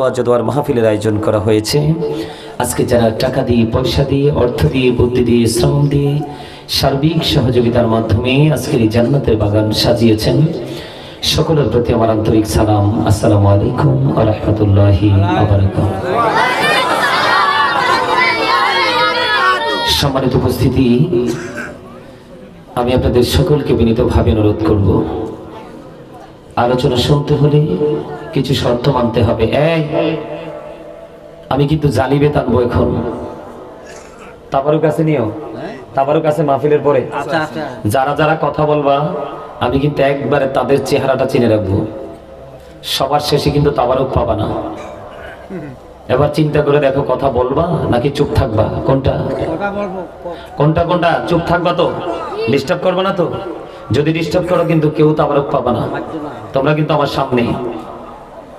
ওয়াজদোয়ার মাহফিলের আয়োজন করা হয়েছে। আজকে যারা টাকা দিয়ে, পয়সা দিয়ে, অর্থ দিয়ে, বুদ্ধি দিয়ে, শ্রম দিয়ে সার্বিক সহযোগিতার মাধ্যমে আজকের এই জান্নাতের বাগান সাজিয়েছেন, সকলের প্রতি আমার আন্তরিক সালাম। আসসালামু আলাইকুম আ সম্মানিত উপস্থিতি, আমি আপনাদের সকলকে বিনীতভাবে অনুরোধ করব। আলোচনা শুনতে হলে কিছু শর্ত মানতে হবে। এই আমি কিন্তু জালিবে টানবো এখন। তাবারও কাছে নিও। তাবারও কাছে মাহফিলের পরে। আচ্ছা আচ্ছা। যারা যারা কথা বলবা আমি কিন্তু একবারে তাদের চেহারাটা চিনে রাখব। সবার শেষে কিন্তু তাবারও পাবা না। এবার চিন্তা করে দেখো কথা বলবা নাকি চুপ থাকবা? কোনটা? কোনটা কোনটা? চুপ থাকবা তো? ডিস্টার্ব করবা না তো? যদি ডিস্টার্ব করো কিন্তু কেউ তো আবার পাবা না। তোমরা কিন্তু আমার সামনে।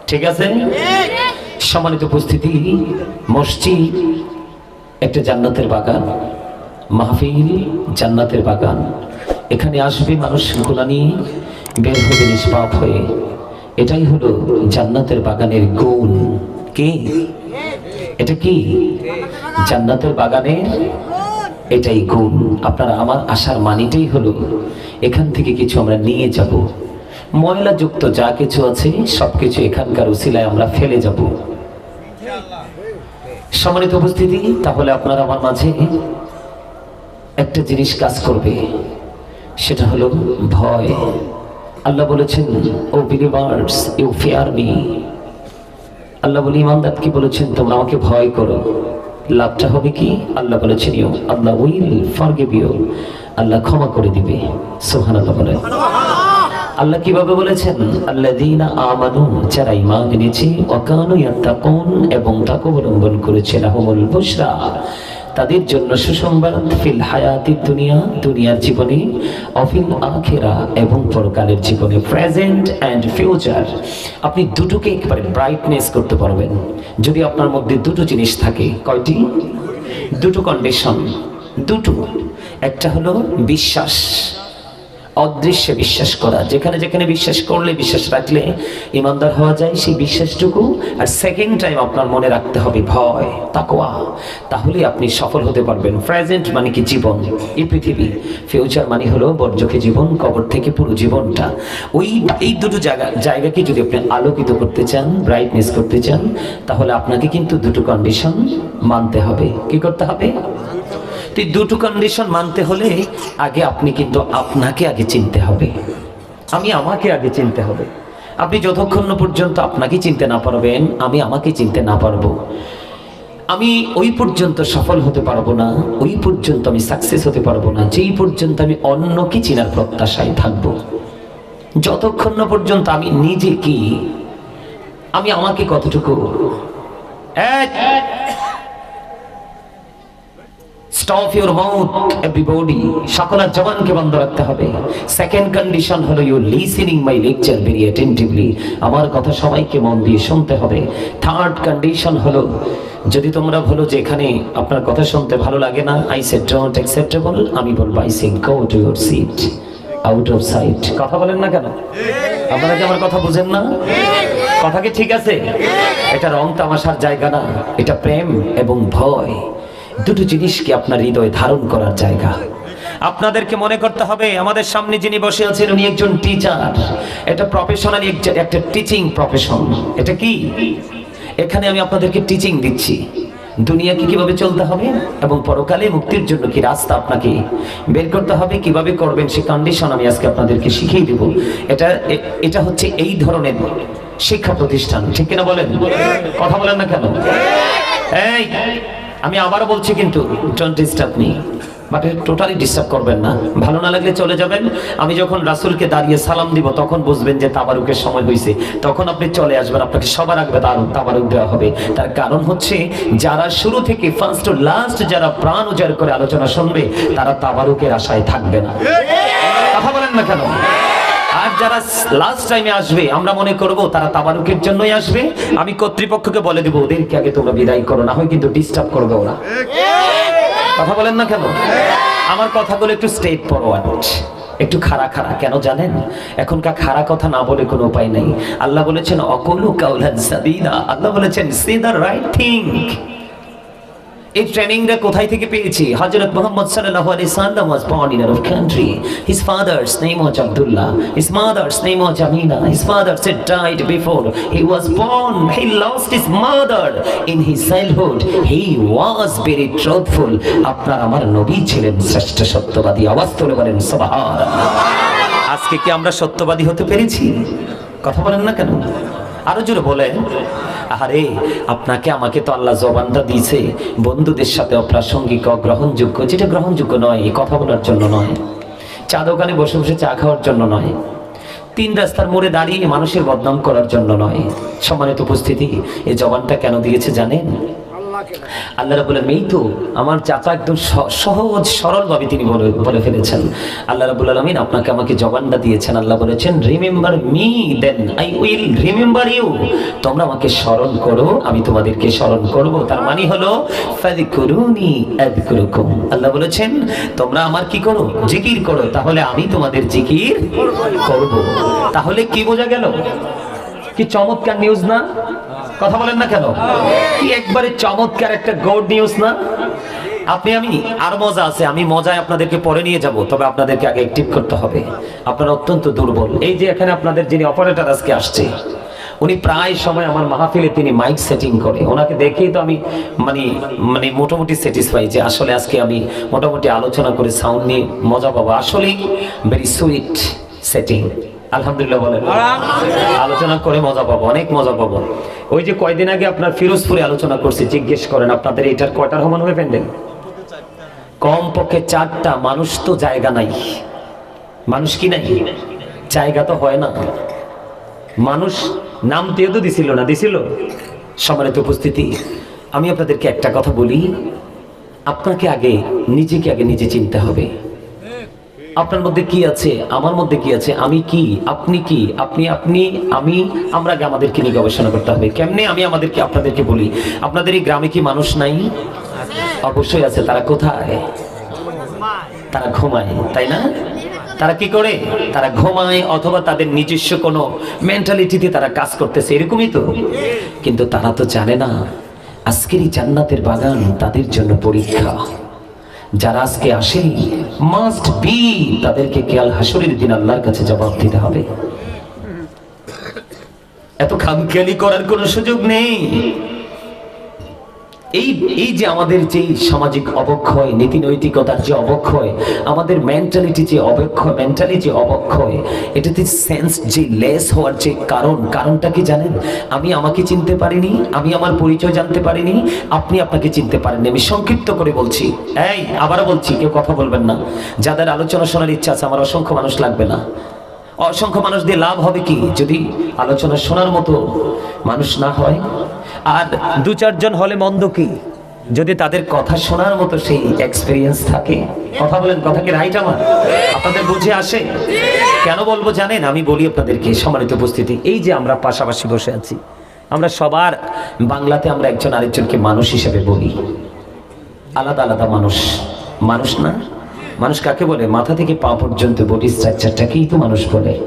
ঠিক আছে? সম্মানিত উপস্থিতি, মসজিদ একটা জান্নাতের বাগান, মাহফিল জান্নাতের বাগান। এখানে আসবে মানুষ গোলানি বের হবে নিষ্পাপ হয়ে। এটাই হলো জান্নাতের বাগানের গুণ। কি? এটা কি? জান্নাতের বাগানের এটাই গুণ। আপনারা আমার আশার মানিটাই হলো, এখান থেকে কিছু আমরা নিয়ে যাব। ময়লাযুক্ত যা কিছু আছে, সবকিছু এখানকার উসিলায় আমরা ফেলে যাব। সম্মানিত উপস্থিতি, তাহলে আপনারা আমার মাঝে একটা জিনিস কাজ করবে। সেটা হলো ভয়। আল্লাহ বলেছেন, O believers you fear me আল্লাহ বলে, ইমানদার কি বলেছেন? তোমরা আমাকে ভয় করো। লাভটা হবে কি? আল্লাহ বলেছেন আল্লাহ উইল ফরগিভ আল্লাহ ক্ষমা করে দিবে। সোহান আল্লাহ বলে আল্লাহ কীভাবে বলেছেন? আল্লাহ দিনা আমানু, যারা ইমান এনেছে অকানু ইয়াত্তাকুন এবং তাকে অবলম্বন করেছে রাহমুল বুশরা। তাদের জন্য সুসংবাদ, ফিল হায়াতি দুনিয়া, দুনিয়ার জীবনে অফিল আখেরা, এবং পরকালের জীবনে, প্রেজেন্ট অ্যান্ড ফিউচার। আপনি দুটোকে একেবারে ব্রাইটনেস করতে পারবেন। যদি আপনার মধ্যে দুটো জিনিস থাকে, কয়টি? দুটো কন্ডিশন। দুটো। একটা হলো বিশ্বাস। অদৃশ্যে বিশ্বাস করা। যেখানে যেখানে বিশ্বাস করলে, বিশ্বাস রাখলে ইমানদার হওয়া যায় সেই বিশ্বাসটুকু। আর সেকেন্ড টাইম আপনার মনে রাখতে হবে ভয় তাকোয়া তাহলে আপনি সফল হতে পারবেন। প্রেজেন্ট মানে কি জীবন? এই পৃথিবী। ফিউচার মানে হলো বর্জকে জীবন, কবর থেকে পুরো জীবনটা। ওই, এই দুটো জায়গা, জায়গাকে যদি আপনি আলোকিত করতে চান ব্রাইটনেস করতে চান, তাহলে আপনাকে কিন্তু দুটো কন্ডিশন মানতে হবে। কি করতে হবে? তো এই দুটো কন্ডিশন মানতে হলে আগে আপনি কিন্তু আপনাকে আগে চিনতে হবে। আমি আমাকে আগে চিনতে হবে। আপনি যতক্ষণ পর্যন্ত আপনাকে চিনতে না পারবেন, আমি আমাকে চিনতে না পারব। আমি ওই পর্যন্ত সফল হতে পারব না, ওই পর্যন্ত আমি সাকসেস হতে পারব না, যেই পর্যন্ত আমি অন্যকে চিনার প্রত্যাশায় থাকব। যতক্ষণ পর্যন্ত আমি নিজে কি আমি আমাকে কতটুকু স্টপ ইউর মাউথ এভরিবডি সকলের জবানকে বন্ধ রাখতে হবে। সেকেন্ড কন্ডিশন হলো you listening my lecture very attentively আমার কথা সবাইকে মন দিয়ে শুনতে হবে। থার্ড কন্ডিশন হলো, যদি তোমরা বলো যে এখানে আপনার কথা শুনতে ভালো লাগে না আই সেড ডোন্ট অ্যাকসেপ্টেবল আমি বলব I said go to your seat out of sight কথা বলেন না কেন? আপনারা কি আমার কথা বুঝেন না? কথা কি ঠিক আছে? এটা রং তামাশার জায়গা না। এটা প্রেম এবং ভয়। দুটো জিনিসকে আপনার হৃদয় ধারণ করার জায়গা। আপনাদেরকে মনে করতে হবে, আমাদের সামনে যিনি বসে আছেন, উনি একজন টিচার এটা প্রফেশনালি একটা টিচিং প্রফেশন এটা কি? এখানে আমি আপনাদেরকে টিচিং দিচ্ছি। দুনিয়াকে কীভাবে চলতে হবে এবং পরকালে মুক্তির জন্য কি রাস্তা আপনাকে বের করতে হবে, কীভাবে করবেন, সে কন্ডিশন আমি আজকে আপনাদেরকে শিখিয়ে দেব। এটা এটা হচ্ছে এই ধরনের শিক্ষা প্রতিষ্ঠান। ঠিক কিনা বলেন? কথা বলেন না কেন? এই আমি আবারও বলছি কিন্তু don't disturb me but totally disturb করবেন না। ভালো না লাগলে চলে যাবেন। আমি যখন রাসূলকে দাঁড়িয়ে সালাম দিব তখন বুঝবেন যে তাবারুকের সময় হয়েছে তখন আপনি চলে আসবেন আপনাকে সবার আগে তার- তাবারুক দেওয়া হবে। তার কারণ হচ্ছে যারা শুরু থেকে ফার্স্ট টু লাস্ট যারা প্রাণ উজাড় করে আলোচনা শুনবে তারা তাবারুকের আশায় থাকবে না। কথা বলেন না কেন? যারা লাস্ট টাইমে আসবে, আমরা মনে করব তারা তাবারুকের জন্যই আসবে। আমি কর্তৃপক্ষকে বলে দেবো, ওদেরকে আগে তোমরা বিদায় করো, না হয় কিন্তু ডিস্টার্ব করবে ওরা। কথা বলেন না কেন? আমার কথাগুলো একটু স্টেট ফরওয়ার্ড একটু খাড়া খাড়া, কেন জানেন? এখনকার খাড়া কথা না বলে কোনো উপায় নেই। আল্লাহ বলেছেন, অকলু কাউলান সাদিদা আল্লাহ বলেছেন সে দ্য রাইট থিং এই ট্রেনিংটা কোথায় থেকে পেয়েছি হযরত মুহাম্মদ সাল্লাল্লাহু আলাইহি সাল্লাম was born in Arab country his father's name was Abdullah his mother's name was Amina his father said died before he was born he lost his mother in his childhood he was very truthful আপনার আমার নবী ছিলেন শ্রেষ্ঠ সত্যবাদী আওয়াজ তুলে বলেন সুবহানাল্লাহ আজকে কি আমরা সত্যবাদী হতে পেরেছি কথা বলেন না কেন আরও জোরে বলেন। আরে আপনাকে আমাকে তো আল্লাহ জবানটা দিয়েছে। বন্ধুদের সাথে অপ্রাসঙ্গিক, অগ্রহণযোগ্য, যেটা গ্রহণযোগ্য নয়, এই কথা বলার জন্য নয়। চা দোকানে বসে বসে চা খাওয়ার জন্য নয়। তিন রাস্তার মোড়ে দাঁড়িয়ে মানুষের বদনাম করার জন্য নয়। সম্মানিত উপস্থিতি এই জবানটা কেন দিয়েছে জানেন? আল্লাহ রাবুল আলম তো আমার চাচা একদম সহজ, সরলভাবে তিনি বলে বলে ফেলেছেন। আল্লাহ রাবুল আলমিন আপনাকে আমাকে জবানটা দিয়েছেন। আল্লাহ বলেছেন remember me then I will remember you তোমরা আমাকে স্মরণ করো, আমি তোমাদেরকে স্মরণ করব। তার মানে হলো আল্লাহ বলেছেন, তোমরা আমার কি করো? জিকির করো। তাহলে আমি তোমাদের জিকির করব। তাহলে কি বোঝা গেল? কি চমৎকার নিউজ না? কথা বলেন না কেন? কি একবারে চমৎকার একটা গড নিউজ না? আপনি আমি, আর মজা আছে, আমি মজায় আপনাদেরকে পরে নিয়ে যাব, তবে আপনাদেরকে আগে অ্যাক্টিভ করতে হবে। আপনারা অত্যন্ত দুর্বল। এই যে এখানে আপনাদের যিনি অপারেটর আজকে আসছে, উনি প্রায় সময় আমার মাহফিলে তিনি মাইক সেটিং করে। ওনাকে দেখেই তো আমি মানে মানে মোটামুটি স্যাটিসফাই যে আসলে আজকে আমি মোটামুটি আলোচনা করে সাউন্ড নিয়ে মজা পাবো। আসলেই ভেরি সুইট সেটিং আলহামদুলিল্লাহ বলেন। আলোচনা করে মজা পাবো, অনেক মজা পাবো। ওই যে কয়দিন আগে আপনার ফিরোজপুরে আলোচনা করছি, জিজ্ঞেস করেন, আপনাদের এটার কয়টার সমান হবে প্যান্ডেল কম পক্ষে চারটা, মানুষ তো জায়গা নাই। মানুষ কি নাই? জায়গা তো হয় না। মানুষ নাম দিয়ে তো দিছিল না, দিছিল? সম্মানিত উপস্থিতি, আমি আপনাদেরকে একটা কথা বলি। আপনাকে আগে, নিজেকে আগে নিজে চিনতে হবে। আপনার মধ্যে কি আছে? আমার মধ্যে কি আছে? আমি কি? আপনি কি? আপনি আপনি, আমি, আমরা আমাদেরকে নিয়ে গবেষণা করতে হবে। কেমনে আমি আমাদেরকে, আপনাদেরকে বলি? আপনাদের এই গ্রামে কি মানুষ নাই? অবশ্যই আছে। তারা কোথায়? তারা ঘুমায়, তাই না? তারা কি করে? তারা ঘুমায় অথবা তাদের নিজস্ব কোনো মেন্টালিটিতে তারা কাজ করতেছে। এরকমই তো। কিন্তু তারা তো জানে না, আজকের এই জান্নাতের বাগান তাদের জন্য পরীক্ষা। যারা আজকে আসে মাস্ট বি তাদেরকে কেয়াল হাসরের দিন আল্লাহর কাছে জবাব দিতে হবে। এত খামখেয়ালি করার কোনো সুযোগ নেই। এই এই যে আমাদের যে সামাজিক অবক্ষয়, নীতি নৈতিকতার যে অবক্ষয়, আমাদের মেন্টালিটি যে অবক্ষয় মেন্টালি যে অবক্ষয়, এটাতে সেন্স যে লেস হওয়ার যে কারণ, কারণটা কি জানেন? আমি আমাকে চিনতে পারিনি, আমি আমার পরিচয় জানতে পারিনি, আপনি আপনাকে চিনতে পারেননি। আমি সংক্ষিপ্ত করে বলছি। এই, আবারও বলছি, কেউ কথা বলবেন না। যাদের আলোচনা শোনার ইচ্ছা আছে, আমার অসংখ্য মানুষ লাগবে না। অসংখ্য মানুষ দিয়ে লাভ হবে কি? যদি আলোচনা শোনার মতো মানুষ না হয় আর দু চারজন হলে মন্দ কি? যদি তাদের কথা শোনার মতো সেই এক্সপিরিয়েন্স থাকে। কথা বলেন, কথা কি রাইট আমার? আপনাদের বুঝে আসে? কেন বলব জানেন? আমি বলি আপনাদেরকে সম্মানিত উপস্থিতি। এই যে আমরা পাশাপাশি বসে আছি, আমরা সবার বাংলাতে আমরা একজন আরেকজনকে মানুষ হিসেবে বলি। আলাদা আলাদা মানুষ। মানুষ না? মানুষ কাকে বলে? মাথা থেকে পা পর্যন্ত বডি স্ট্রাকচারটাকেই তো মানুষ বলে।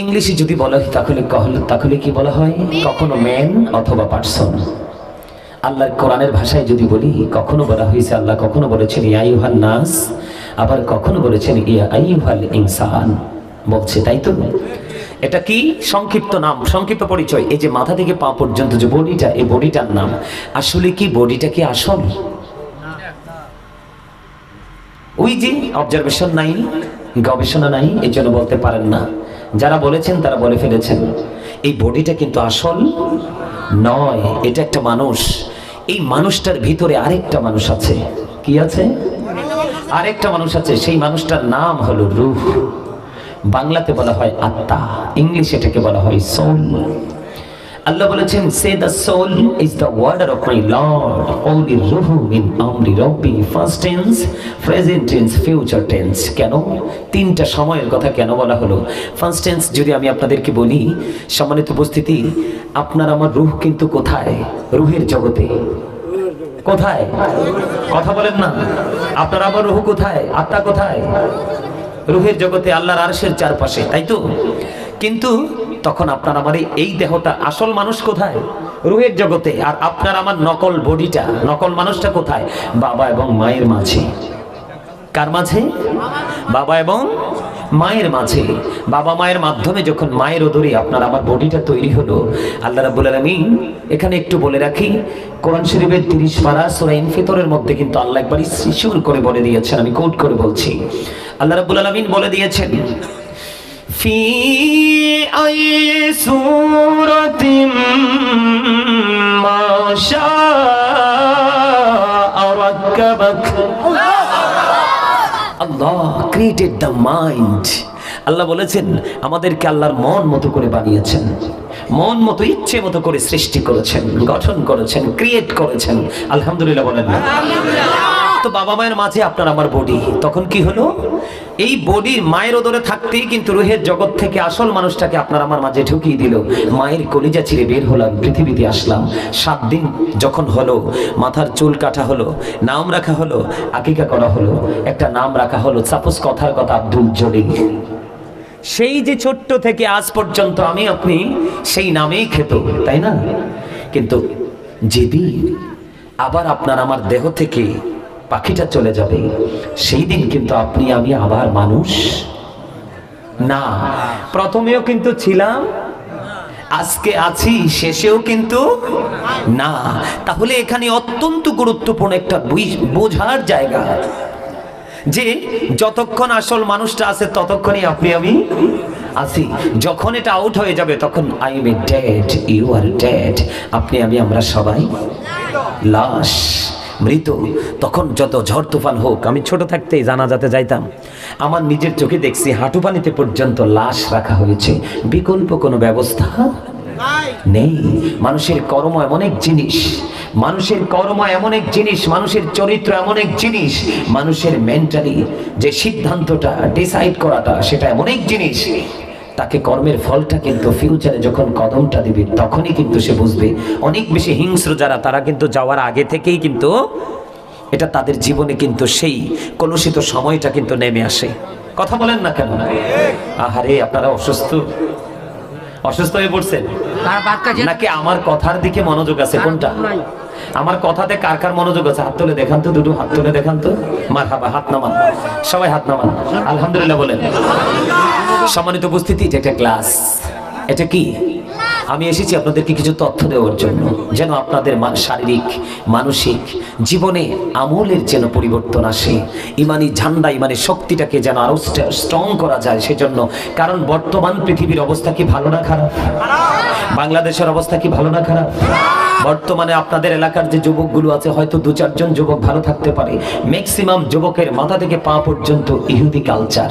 ইংলিশে যদি বলা হয় তাহলে তাহলে কি বলা হয়? কখনো ম্যান অথবা পার্সন আল্লাহর কোরআনের ভাষায় যদি বলি, কখনো বলা হয়েছে, আল্লাহ কখনো বলেছেন ইয়াইহান নাস। আবার কখনো বলেছেন, ইয়া আইহাল ইনসান। বলছে, তাই তো? এটা কি? সংক্ষিপ্ত নাম, সংক্ষিপ্ত পরিচয়। এই যে মাথা থেকে পা পর্যন্ত যে বডিটা, এই বডিটার নাম। আসলে কি বডিটা কি আসল? ওই যে অবজারভেশন নাই, গবেষণা নাই এই জন্য বলতে পারেন না। যারা বলেছেন, তারা বলে ফেলেছেন। এই বডিটা কিন্তু আসল নয়, এটা একটা মানুষ। এই মানুষটার ভিতরে আরেকটা মানুষ আছে। কি আছে? আরেকটা মানুষ আছে, সেই মানুষটার নাম হলো রুহ। বাংলাতে বলা হয় আত্মা, ইংলিশে এটাকে বলা হয় সোল। আল্লাহ বলেছেন say the soul is the order of my lord only রুহু মিন আমরি রব্বি first tense present tense future tense কেন? তিনটা সময়ের কথা কেন বলা হলো? ফার্স্ট টেন্স যদি আমি আপনাদেরকে বলি, সম্মানিত উপস্থিতি, আপনার আমার রুহ কিন্তু কোথায়? রুহের জগতে। কোথায়? কথা বলেন না। আপনার আমার রুহ কোথায়? আত্মা কোথায়? রুহের জগতে, আল্লাহর আরশের চারপাশে, তাই তো? কিন্তু তখন আপনার আমার এই- দেহটা আসল মানুষ কোথায়? রুহের জগতে। আর আপনার আমার নকল বডিটা, নকল মানুষটা কোথায়? বাবা এবং মায়ের মাঝে। কার মাঝে? বাবা এবং মায়ের মাঝে। বাবা মায়ের মাধ্যমে যখন মায়ের ওদরে আপনার আমার বডিটা তৈরি হলো, আল্লাহ রাব্বুল আলামিন এখানে একটু বলে রাখি, কোরআন শরীফের তিরিশ পারা সূরা ফিতরের মধ্যে কিন্তু আল্লাহ একবার শিশুর করে বলে দিয়েছেন, আমি কোট করে বলছি। আল্লাহ রাব্বুল আলামিন বলে দিয়েছেন في أي سورة ما شاء ركبك আল্লাহ ক্রিয়েটেড দ্য মাইন্ড আল্লাহ বলেছেন আমাদেরকে আল্লাহর মন মতো করে বানিয়েছেন মন মতো ইচ্ছে মতো করে সৃষ্টি করেছেন গঠন করেছেন ক্রিয়েট করেছেন আলহামদুলিল্লাহ বলেন না তো বাবা মায়ের মাঝে আপনার আমার বডি তখন কি হলো এই বডির মায়ের ওদরে থাকতেই কিন্তু রুহের জগৎ থেকে আসল মানুষটাকে আপনার আমার মাঝে ঢুকিয়ে দিল। মায়ের কলিজা ছিঁড়ে বের হলাম, পৃথিবীতে আসলাম। সাত দিন যখন হলো, মাথার চুল কাটা হলো, নাম রাখা হলো, আকিকা করা হলো, একটা নাম রাখা হলো, সাপোজ কথার কথা আব্দুল জলিল। সেই যে ছোট্ট থেকে আজ পর্যন্ত আমি আপনি সেই নামেই খেত, তাই না? কিন্তু যেদিন আবার আপনার আমার দেহ থেকে পাখিটা চলে যাবে, সেই দিন কিন্তু আপনি, আমি আবার মানুষ? না, প্রথমেও কিন্তু ছিলাম, আজকে আছি, শেষেও কিন্তু না। তাহলে এখানে অত্যন্ত গুরুত্বপূর্ণ একটা বুঝ- বোঝার জায়গা, যে যতক্ষণ আসল মানুষটা আছে, ততক্ষণই আপনি, আমি আছি। যখন এটা আউট হয়ে যাবে, তখন I am a dead you are dad আপনি, আমি, আমরা সবাই লাশ। মৃত তখন যত ঝড় তুফান হোক, আমি ছোট থাকতেই জানাজাতে যাইতাম। আমার নিজের চোখে দেখছি হাঁটু পানিতে পর্যন্ত লাশ রাখা হয়েছে। বিকল্প কোনো ব্যবস্থা নেই। মানুষের কর্ম এমন এক জিনিস। মানুষের কর্ম এমন এক জিনিস। মানুষের চরিত্র এমন এক জিনিস। মানুষের মেন্টালি যে সিদ্ধান্তটা ডিসাইড করাটা, সেটা এমন এক জিনিস। তাকে কর্মের ফলটা কিন্তু ফিউচারে যখন কদমটা দিবে তখনই কিন্তু সে বুঝবে। অনেক বেশি হিংস্র যারা তারা কিন্তু যাওয়ার আগে থেকেই কিন্তু এটা তাদের জীবনে কিন্তু সেই কলুষিত সময়টা কিন্তু নেমে আসে। কথা বলেন না কেন? আহারে আপনারা অসুস্থ। অসুস্থ হয়ে পড়ছেন? নাকি আমার কথার দিকে মনোযোগ আছে? কোনটা? নাই। আমার কথাতে কার কার মনোযোগ আছে? হাত তুলে দেখান তো, দুটো হাত তুলে দেখান তো। মার হাবা হাত নামান। সবাই হাত নামান। আলহামদুলিল্লাহ বলেন। সম্মানিত উপস্থিতি এটা একটা ক্লাস এটা কি? আমি এসেছি আপনাদেরকে কিছু তথ্য দেওয়ার জন্য, যেন আপনাদের শারীরিক, মানসিক জীবনে আমলের যেন পরিবর্তন আসে, ইমানি ঝান্ডা, ইমানি শক্তিটাকে যেন আরও স্ট্রং করা যায় সেজন্য। কারণ বর্তমান পৃথিবীর অবস্থা কি ভালো না খারাপ? বাংলাদেশের অবস্থা কি ভালো না খারাপ? বর্তমানে আপনাদের এলাকার যে যুবকগুলো আছে, হয়তো দু চারজন যুবক ভালো থাকতে পারে। ম্যাক্সিমাম যুবকের মাথা থেকে পা পর্যন্ত ইহুদি কালচার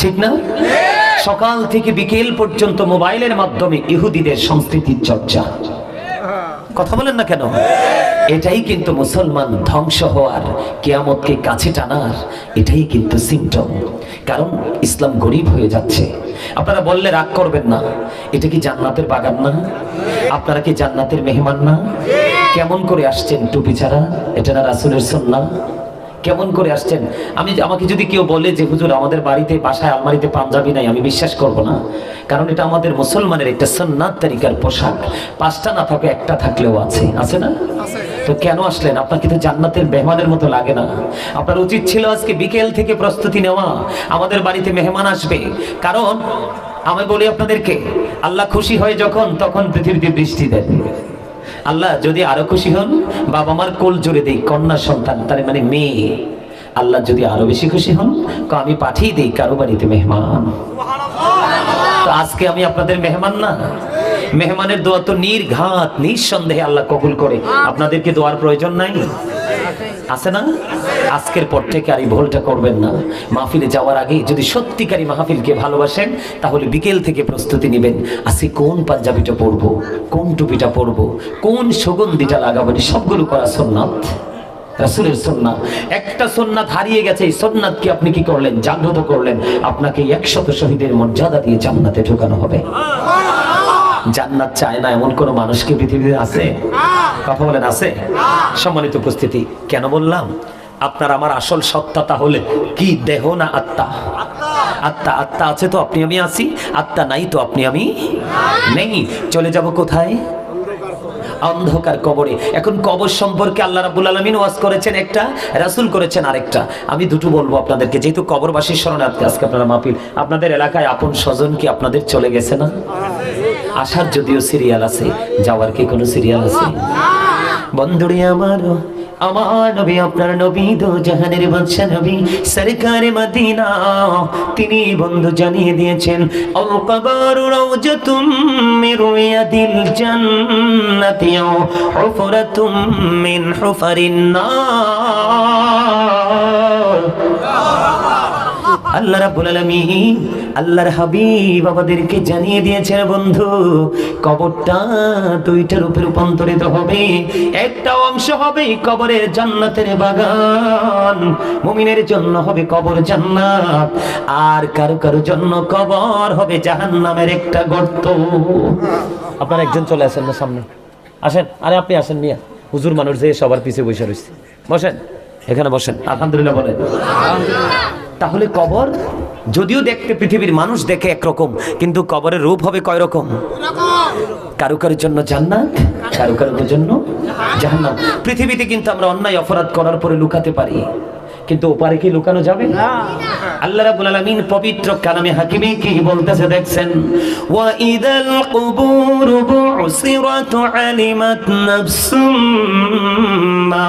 ঠিক না? সকাল থেকে বিকেল পর্যন্ত মোবাইলের মাধ্যমে ইহুদিদের সংস্কৃতির চর্চা। কথা বলেন না কেন? এটাই কিন্তু মুসলমান ধ্বংস হওয়ার, কেয়ামতকে কাছে টানার, এটাই কিন্তু সিমটম কারণ ইসলাম গরিব হয়ে যাচ্ছে। আপনারা বললে রাগ করবেন না। এটা কি জান্নাতের বাগান না? আপনারা কি জান্নাতের মেহমান না? কেমন করে আসছেন টুপি ছাড়া? এটা না রাসুলের সন্না কেমন করে আসছেন? আমি আমাকে যদি কেউ বলে যে হুজুর আমাদের বাড়িতে বাসায় আলমারিতে পাঞ্জাবি নাই আমি বিশ্বাস করব না। কারণ এটা আমাদের মুসলমানের একটা সন্ন্যাত তারিকার পোশাক। পাঁচটা না থাকে একটা থাকলেও আছে। আছে না? তো কেন আসলেন? আপনার কিন্তু জান্নাতের মেহমানের মতো লাগে না। আপনার উচিত ছিল আজকে বিকেল থেকে প্রস্তুতি নেওয়া। আমাদের বাড়িতে মেহমান আসবে। কারণ আমি বলি আপনাদেরকে আল্লাহ খুশি হয় যখন তখন পৃথিবীতে বৃষ্টি দেন আল্লাহ যদি আরও খুশি হন, বাবা মার কোল জুড়ে দিই, কন্যা সন্তান, তার মানে মেয়ে। আল্লাহ যদি আরও বেশি খুশি হন আমি পাঠিয়ে দিই কারও বাড়িতে মেহমান। আজকে আমি আপনাদের মেহমান না, মেহমানের দোয়া তো নির্ঘাত, নিঃসন্দেহে আল্লাহ কবুল করে। আপনাদেরকে দোয়ার প্রয়োজন নাই। আছে না? আজকের পর থেকে আর এই ভুলটা করবেন না। মাহফিলে যাওয়ার আগে যদি সত্যিকারী মাহফিলকে ভালোবাসেন, তাহলে বিকেল থেকে প্রস্তুতি নেবেন। আজকে কোন পাঞ্জাবিটা পরবো? কোন টুপিটা পরবো? কোন সুগন্ধিটা লাগাবো? সবগুলো করা সোননাথ রাসূলের সুন্নাত। একটা সুন্নাত হারিয়ে গেছে, এই আপনি কি করলেন? জাগ্রত করলেন? আপনাকে একশত শহীদের মর্যাদা দিয়ে জান্নাতে ঢোকানো হবে। জান্নাত চায় না এমন কোন মানুষ কি পৃথিবীতে আছে? কথা বলেন, আছে? সম্মানিত উপস্থিতি, কেন বললাম? আপনার আমার আসল সত্তা তাহলে কি দেহ না আত্মা? আত্মা আত্মা আছে তো, আপনি আমি আছি? আত্মা নাই তো, আপনি আমি নেই। চলে যাব কোথায়? অন্ধকার কবরে। এখন কবর সম্পর্কে আল্লাহ রাবুল আলমিন ওয়াজ করেছেন একটা, রাসুল করেছেন আরেকটা। আমি দুটো বলব আপনাদেরকে, যেহেতু কবরবাসীর শরণার্থী, আজকে আপনারা মাপিল আপনাদের এলাকায় আপন স্বজন কি আপনাদের চলে গেছে না? আসার যদিও সিরিয়াল আছে, যাওয়ার কি কোনো সিরিয়াল আছে? বন্ধুরিয়া আমার আমার নবী, আপনার নবী দো জাহানের বাদশা নবী। সরকারে মদিনা, তিনি বন্ধু জানিয়ে দিয়েছেন আল কবর রাউজাতুম মির রিয়াদিল জান্নাতি আও হুফরাতুম মিন হুফারিন আল্লাহ রাব্বুল আলামিন আল্লাহর হাবিব আমাদেরকে জানিয়ে দিয়েছেন বন্ধু কবরটা দুইটা রূপে রূপান্তরিত হবে। একটা অংশ হবে কবরের জান্নাতের বাগান মুমিনের জন্য হবে কবর জান্নাত আর কারও কারও জন্য কবর হবে জাহান্নামের একটা গর্ত। আপনার একজন চলে আসেন না সামনে। আসেন আরে আপনি আসেন মিয়া হুজুর মানুষ যে সবার পিছে বসে রয়েছে। বসেন এখানে বসেন। আলহামদুলিল্লাহ বলেন। তাহলে কবর? যদিও দেখতে পৃথিবীর মানুষ দেখে একরকম, কিন্তু কবরের রূপ হবে কয় রকম কারও কারোর জন্য জান্নাত, কারও কারোর জন্য জাহান্নাম। পৃথিবীতে কিন্তু আমরা অন্যায় অপরাধ করার পরে লুকাতে পারি। কিন্তু ওপারে কি লুকানো যাবে? না। আল্লাহ রাব্বুল আলামিন পবিত্র কালামে হাকিমে কি বলতেছে দেখছেন? ওয়া ইদাল কুবুর বুসিরাত আলিমাত নাফসুম মা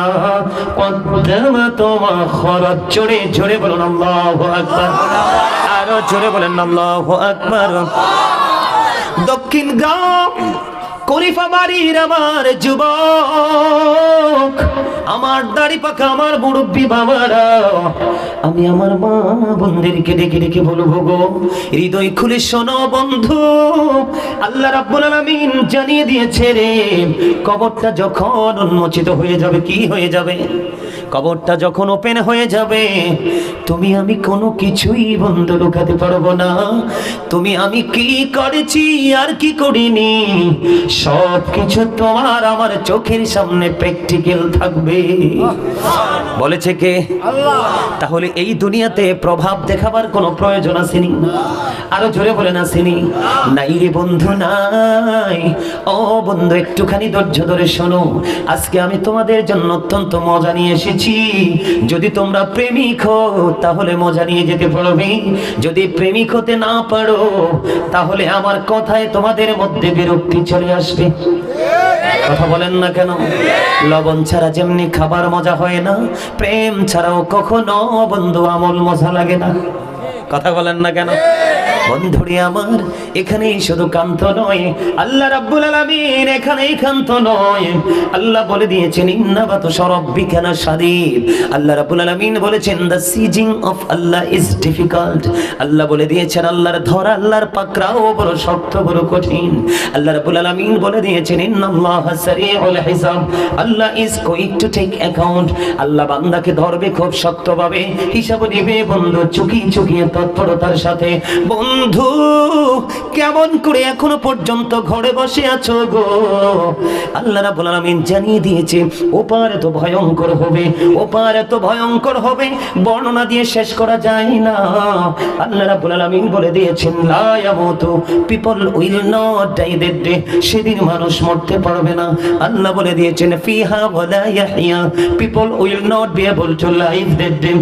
কদ্দামাত ওয়া আখরাত জোরে জোরে বলুন আল্লাহু আকবার। আরও জোরে বলেন আল্লাহু আকবার। দক্ষিণ গ্রাম করিফা বাড়ির আমার যুবক। আমার দাড়ি পাকা আমার মুরব্বী বাবারা, আমি আমার মা বোনদেরকে ডেকে ডেকে বলব গো, হৃদয় খুলে শোনো বন্ধু। আল্লাহ রাব্বুল আলামিন জানিয়ে দিয়েছে রে, কবরটা যখন উন্মোচিত হয়ে যাবে, কি হয়ে যাবে? কবরটা যখন ওপেন হয়ে যাবে, তুমি আমি কোনো কিছুই বন্ধ লুকাতে পারব না। তুমি আমি কি করেছি আর কি করিনি? সব কিছু তোমার আমার চোখের সামনে প্র্যাকটিক্যাল থাকবে। বলেছে কে? তাহলে এই দুনিয়াতে প্রভাব দেখাবার কোনো প্রয়োজন আরও জোরে বলে না নাই রে বন্ধু, নাই। ও বন্ধু, একটুখানি ধৈর্য ধরে শোনো। আজকে আমি তোমাদের জন্য অত্যন্ত মজা নিয়ে এসেছি। যদি তোমরা প্রেমিক হো তাহলে মজা নিয়ে যেতে পারবে। যদি প্রেমিক হতে না পারো, তাহলে আমার কথায় তোমাদের মধ্যে বিরক্তি চলে আসবে। কথা বলেন না কেন? লবণ ছাড়া যেমনি খাবার মজা হয় না, প্রেম ছাড়াও কখনো বন্ধু আমল মজা লাগে না। কথা বলেন না কেন? বন্ধুরি আমার, এখানেই শুধু কান্ত নয়। আল্লাহ রাব্বুল আলামিন এখানেই কান্ত নয়। আল্লাহ বলে দিয়েছেন ইন্নাবাতু সরাব্বিকানা শাদীদ আল্লাহ রাব্বুল আলামিন বলেছেন, the seizing of Allah is difficult. আল্লাহ বলে দিয়েছেন, আল্লাহর ধরা, আল্লাহর পাকড়াও বড় শক্ত, বড় কঠিন। আল্লাহ রাব্বুল আলামিন বলে দিয়েছেন, ইন্নাল্লাহা সারিউল হিসাব। আল্লাহ is going to take account. আল্লাহ বান্দাকে ধরবে খুব শক্তভাবে। হিসাব নিবে বন্ধু চুকি চুকিয়ে তৎপরতার সাথে। বন্ধু, কেমন করে এখনও পর্যন্ত ঘরে বসে আছো গো? আল্লাহ রাব্বুল আলামিন জানিয়ে দিয়েছে, ওপার এত ভয়ঙ্কর হবে, ওপার এত ভয়ঙ্কর হবে, বর্ণনা দিয়ে শেষ করা যায় না। আল্লাহ রাব্বুল আলামিন বলে দিয়েছেন, লা people will not die that day, সেদিন মানুষ মরতে পারবে না। আল্লাহ বলে দিয়েছেন, ফিহা ওয়ালা ইয়াহইয়া, people will not be able to live that day.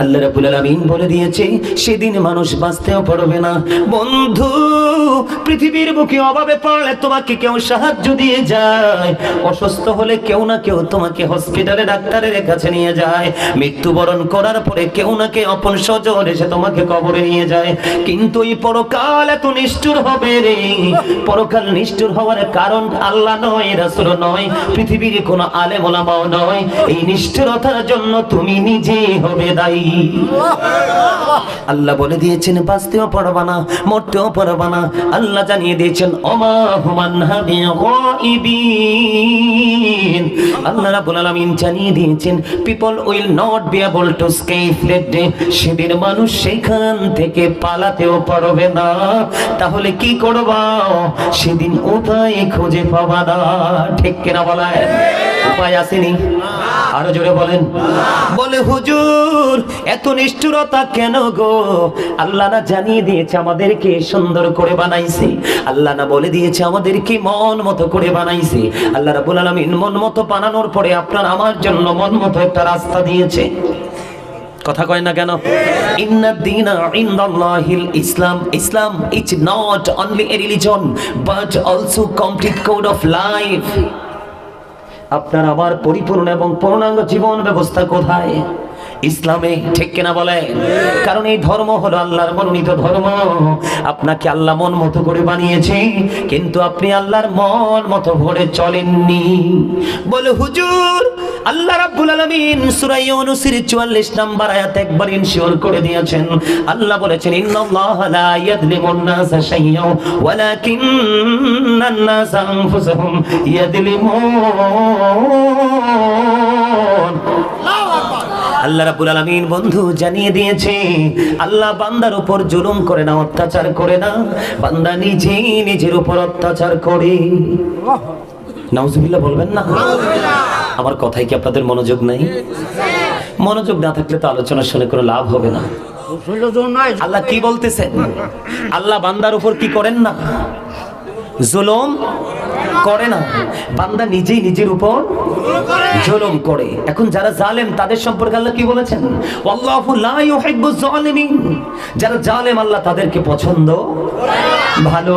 আল্লাহ রাব্বুল আলামিন বলে দিয়েছে, সেদিন মানুষ বাঁচতেও পারবে না। বন্ধু, পৃথিবীর বুকে অভাবে পড়লে তোমাকে কেউ সাহায্য দিয়ে যায়। অসুস্থ হলে কেউ না কেউ তোমাকে হসপিটালে ডাক্তারের কাছে নিয়ে যায়। মৃত্যুবরণ করার পরে কেউ না কেউ আপন স্বজন এসে তোমাকে কবরে নিয়ে যায়। কিন্তু এই পরকাল এত নিষ্ঠুর হবে রে। পরকাল নিষ্ঠুর হওয়ার কারণ আল্লাহ নয়, রাসূল নয়, পৃথিবীর কোনো আলেম ওলামাও নয়। এই নিষ্ঠুরতার জন্য তুমি নিজে হবে দায়ী। আল্লাহ বলে দিয়েছেন, বাঁচতেও পারবা না, মরতেও পারবা না। আল্লাহ জানিয়ে দিয়েছেন অমা হুমান আল্লাহ রাব্বুল জানিয়ে দিয়েছেন, people will not be able to escape that সেদিন মানুষ সেখান থেকে পালাতেও পারবে না। তাহলে কি করবা? সেদিন উপায় খুঁজে পাবা না। ঠিক কিনা বলায় উপায় আসেনি। আরও জোরে বলেন। বলে হুজুর এত নিষ্ঠুরতা কেন গো? আল্লাহ না জানিয়ে দিয়েছে আমাদেরকে সুন্দর করে বানাইছে। আল্লাহ না বলে দিয়েছে আমাদেরকে মন মতো করে বানাইছে। আল্লাহ রাব্বুল আলামিন মন মতো বানানোর পরে আপনার আমার জন্য মন মতো একটা রাস্তা দিয়েছে। কথা কয় না কেন? ইন্না দিনা ইনদাল্লাহিল ইসলাম। Islam is not only a religion but also complete code of life আপনার আমার পরিপূর্ণ এবং পূর্ণাঙ্গ জীবন ব্যবস্থা কোথায়? ইসলামে ঠিক কিনা বলে? কারণ এই ধর্ম হলো আল্লাহর মনোনীত ধর্ম। আপনাকে আল্লাহ মন মতো করে বানিয়েছে, কিন্তু আপনি আল্লাহর মন মতো ভরে চলেননি। বলে, হুজুর, আল্লাহ রাব্বুল আলামিন সূরা ইউনূসের 44 নাম্বার আয়াত একবার ইনশিওর করে দিয়েছেন। আল্লাহ বলেছেন, ইন্নাল্লাহা লা ইয়াযলিমুন নাসা শাইয়্যান ওয়ালাকিন্নান নাসা আনফুসাহুম ইয়াযলিমুন আল্লাহ রাব্বুল আলামিন বন্ধু জানিয়ে দিয়েছে আল্লাহ বান্দার উপর জুলুম করে না অত্যাচার করে না। বান্দা নিজেই নিজের উপর অত্যাচার করে। নাউজুবিল্লাহ বলবেন না? আমার কথাই কি আপনাদের মনোযোগ নাই? মনোযোগ না থাকলে তো আলোচনা শুনে কোনো লাভ হবে না। আল্লাহ কি বলতেছেন? আল্লাহ বান্দার উপর কি করেন না? জুলুম করে না। বান্দা নিজেই নিজের উপর জুলুম করে। এখন যারা জালেম, তাদের সম্পর্কে আল্লাহ কি বলেছেন? আল্লাহু লা ইউহিব্বুজ জালিমিন। যারা জালেম, আল্লাহ তাদেরকে পছন্দ ভালো।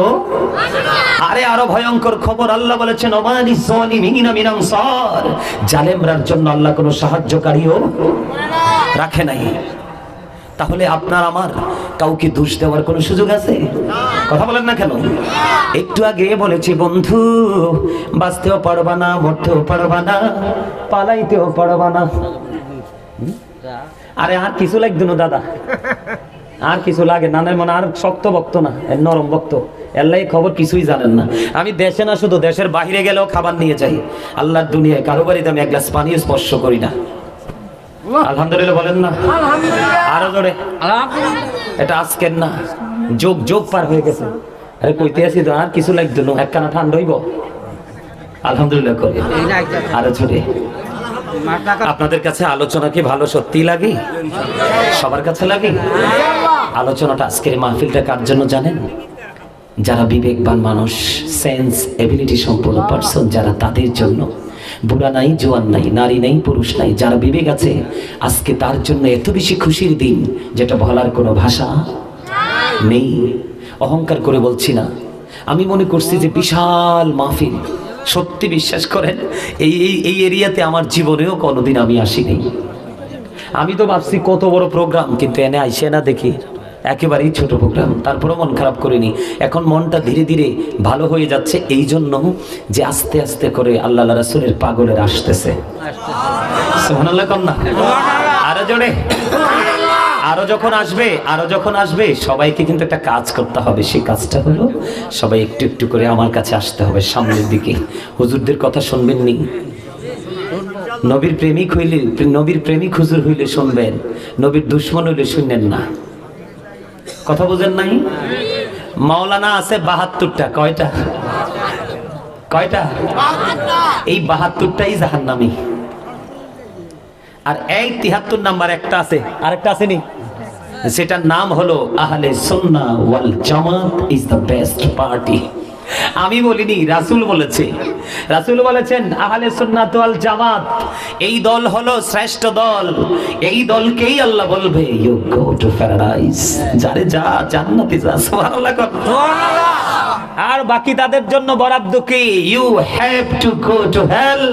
আরে আরও ভয়ঙ্কর খবর, আল্লাহ বলেছেন ওমানি জালিমিনা মিন আনসার। জালেমরার জন্য আল্লাহ কোনো সাহায্যকারীও রাখে নাই। তাহলে আপনার আমার কাউকে দোষ দেওয়ার কোনো সুযোগ আছে? কথা বলেন না কেন? একটু আগে বলেছি, বন্ধু, বাঁচতেও পারবা না, মরতেও পারবা না, পালাইতেও পারবা না। আরে আর কিছু লাগতো না, দাদা। আর কিছু লাগে নানের মনে আর শক্ত বক্ত না নরম বক্ত এল্লাই খবর কিছুই জানেন না। আমি দেশে না, শুধু দেশের বাইরে গেলেও খাবার নিয়ে যাই। আল্লাহর দুনিয়ায় কারও বাড়িতে আমি এক গ্লাস পানিও স্পর্শ করি না। আলহামদুলিল্লাহ বলেন না। আরও জোরে। এটা আজকের না। যোগ যোগ পার হয়ে গেছে। আরে কইতে আছি তো আর কিছু লাগতো না একখানা ঠান্ডা হইব। আলহামদুলিল্লাহ করে। আরও জোরে। আপনাদের কাছে আলোচনা কি ভালো সত্যি লাগে? সবার কাছে লাগে? আলোচনাটা আজকের মাহফিলটা কার জন্য জানেন? যারা বিবেকবান মানুষ সেন্স এবিলিটি সম্পন্ন পার্সন যারা তাদের জন্য বুড়া নাই, জোয়ান নাই, নারী নাই, পুরুষ নাই, যার বিবেক আছে, আজকে তার জন্য এত বেশি খুশির দিন, যেটা বলার কোনো ভাষা নেই। অহংকার করে বলছি না। আমি মনে করছি যে বিশাল মাহফিল। সত্যি বিশ্বাস করেন, এই এই এই এরিয়াতে আমার জীবনেও কোনোদিন আমি আসিনি। আমি তো ভাবছি কত বড় প্রোগ্রাম কিন্তু এনে আইসে না দেখি। একেবারেই ছোট প্রোগ্রাম, তারপরেও মন খারাপ করিনি। এখন মনটা ধীরে ধীরে ভালো হয়ে যাচ্ছে এই জন্য যে আস্তে আস্তে করে আল্লাহ রাসুলের পাগলের আসতেছে। আরও জোরে। আরও যখন আসবে, আরও যখন আসবে, সবাইকে কিন্তু একটা কাজ করতে হবে। সেই কাজটা হলো, সবাই একটু একটু করে আমার কাছে আসতে হবে, সামনের দিকে। হুজুরদের কথা শুনবেন নি নবীর প্রেমিক হইলে, নবীর প্রেমিক হুজুর হইলে শুনবেন, নবীর দুশ্মন হইলে শুনলেন না। কথা বুঝেন নাই? মাওলানা আছে বাহাত্তরটা, কয়টা? কয়টা? এই বাহাত্তরটাই জাহান নামি আর এই তিহাত্তর নাম্বার একটা আছে, আরেকটা আছে নি সেটার নাম হলো আহলে সন্না ওয়াল জামাত ইজ দ্য বেস্ট পার্টি। আমি বলিনি, রাসুল বলেছে। রাসুল বলেছেন, আহলে সুন্নাত ওয়াল জামাত, এই দল হলো শ্রেষ্ঠ দল। এই দলকেই আল্লাহ বলবে ইউ গো টু প্যারাডাইস যারে যা, জান্নাতে যা, সুবহানাল্লাহ কর। আর বাকি তাদের জন্য বরাদ্দ কি? You have to go to hell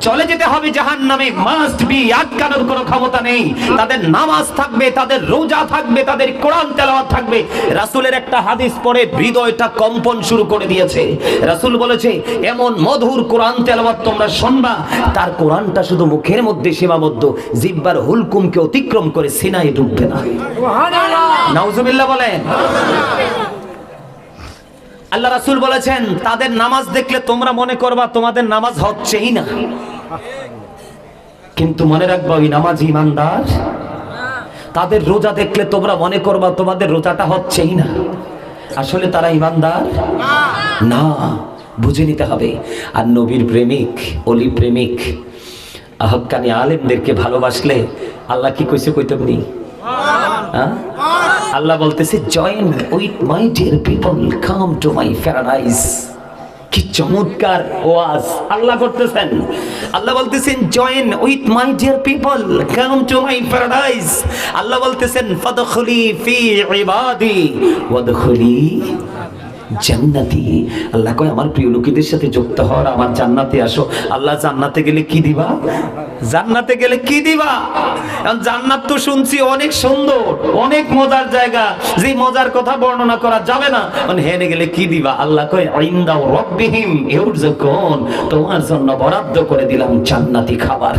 চলে যেতে হবে জাহান নামে মাস্ট বি আটকানোর কোনো ক্ষমতা নেই। তাদের নামাজ থাকবে তাদের রোজা থাকবে তাদের কোরআন তেলাওয়াত থাকবে। রাসূলের একটা হাদিস পড়ে হৃদয়টা কম্পন শুরু করে দিয়েছে। রাসূল বলেছে এমন মধুর কোরআন তেলাওয়াত তোমরা শুনবা। তার কোরআনটা শুধু মুখের মধ্যে সীমাবদ্ধ। জিব্বার হুলকুমকে অতিক্রম করে সিনায় ঢুকবে না। সুবহানাল্লাহ। নাউজুবিল্লাহ বলেন। আল্লাহ রাসুল বলেছেন, তাদের নামাজ দেখলে তোমরা মনে করবা তোমাদের নামাজ হচ্ছেই না। কিন্তু মনে রাখবা, ওই নামাজ ইমানদার। তাদের রোজা দেখলে তোমরা মনে করবা তোমাদের রোজাটা হচ্ছেই না। আসলে তারা ইমানদার? না, বুঝে নিতে হবে। আর নবীর প্রেমিক, অলি প্রেমিক, আহকানি আলেমদেরকে ভালোবাসলে আল্লাহ কি কইছে কইতবনি হ্যাঁ? আল্লাহ বলতেছে join with my dear people come to my paradise কি চমৎকার ওয়াজ। আল্লাহ করতেছেন। আল্লাহ বলতেছেন join with my dear people come to my paradise আল্লাহ বলতেছেন ফাদখুলি ফি ইবাদি ওয়াদখুলি জান্নাতি। আল্লাহ কয়, আমার প্রিয় লোকেদের সাথে যুক্ত হওয়ার আমার জান্নাতে আসো। আল্লাহ জান্নাতে গেলে কি দিবা? জান্নাতে গেলে কি দিবা? এখন জান্নাত তো শুনছি অনেক সুন্দর, অনেক মজার জায়গা। যে মজার কথা বর্ণনা করা যাবে না। মানে হেনে গেলে কি দিবা? আল্লাহ কয় আইন্দাও রব্বিহিম ইউরজাকুন তোমার জন্য বরাদ্দ করে দিলাম জান্নাতি খাবার।